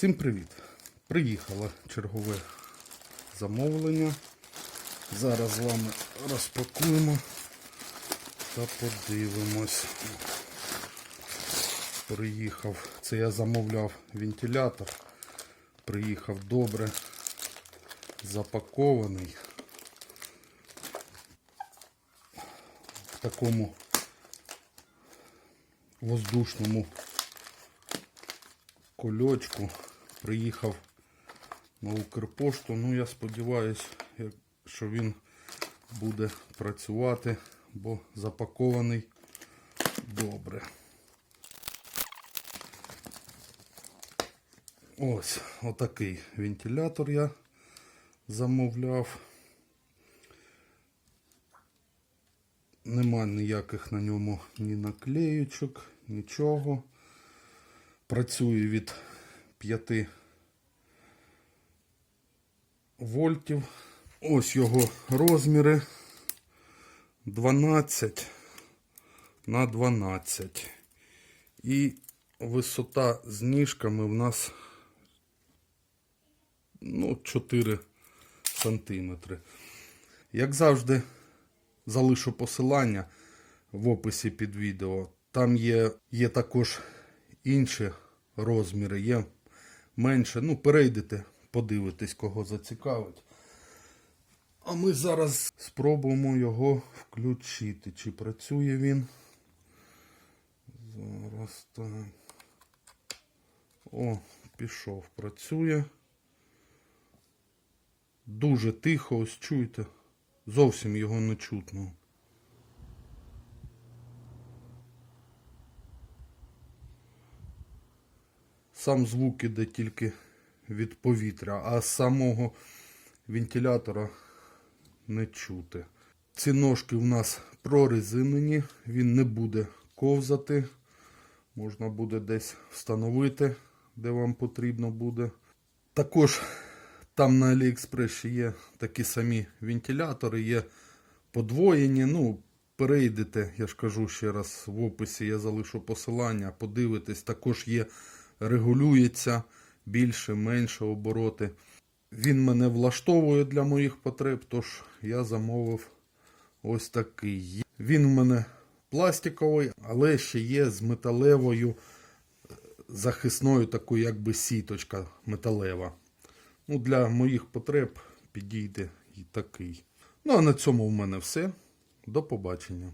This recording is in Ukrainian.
Всім привіт! Приїхало чергове замовлення. Зараз з вами розпакуємо та подивимось. Приїхав. Це я замовляв вентилятор. Приїхав добре запакований. В такому воздушному кульочку. Приїхав на Укрпошту. Ну, я сподіваюся, що він буде працювати, бо запакований добре. Ось отакий вентилятор я замовляв. Нема ніяких на ньому ні наклеючок, нічого. Працює від 5 вольтів. Ось його розміри 12 на 12. І висота з ніжками в нас ну, 4 сантиметри. Як завжди, залишу посилання в описі під відео. Там є, є також інші розміри, є менше. Ну, перейдете, подивитесь, кого зацікавить. А ми зараз спробуємо його включити. Чи працює він? Зараз так. О, пішов, працює. Дуже тихо, ось чуєте. Зовсім його не чутно. Сам звук іде тільки від повітря, а самого вентилятора не чути. Ці ножки у нас прорезинені, він не буде ковзати. Можна буде десь встановити, де вам потрібно буде. Також там на Аліекспресі є такі самі вентилятори, є подвоєні. Ну, перейдете, я ж кажу ще раз, в описі я залишу посилання, подивитесь, також є, регулюється більше, менше обороти. Він мене влаштовує для моїх потреб, тож я замовив ось такий. Він в мене пластиковий, але ще є з металевою е, захисною такою якби сіточка металева. Ну, Для моїх потреб підійде і такий. Ну а на цьому в мене все. До побачення.